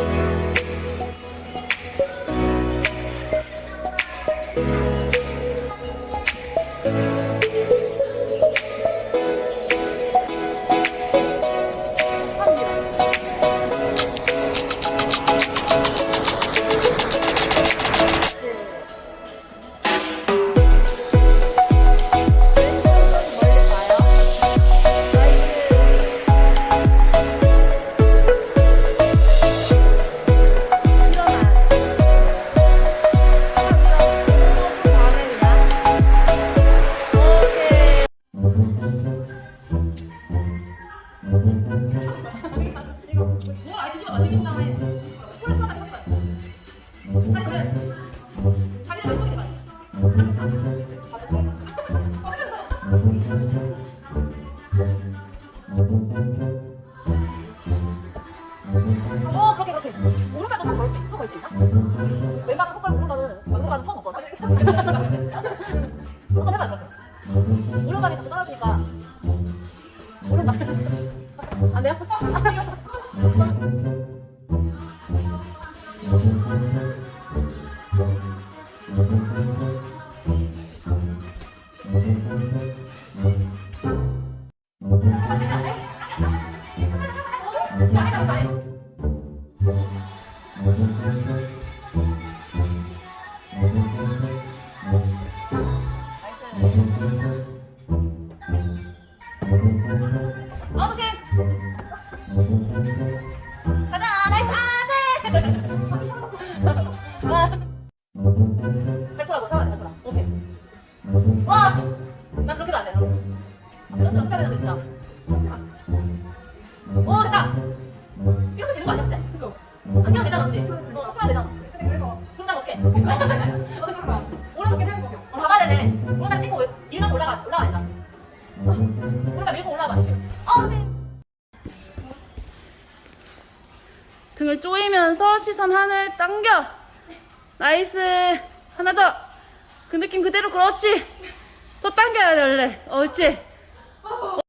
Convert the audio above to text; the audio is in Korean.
어, 오른발이 자꾸 떨어지니까. 돼요? 어, 벨토라고, 사람 벨토라. 오케이. 와! 난 그렇게도 안 돼. 이런 사람 해야 되는데, 진짜. 오, 됐다! 이렇게 되는 거 아니야, 근데? 안 뛰어도 되잖아, 그치? 어, 해볼게. 어? 등을 조이면서 시선 하늘 당겨. 나이스. 하나 더. 그 느낌 그대로 그렇지. 더 당겨야 돼 원래. 옳지.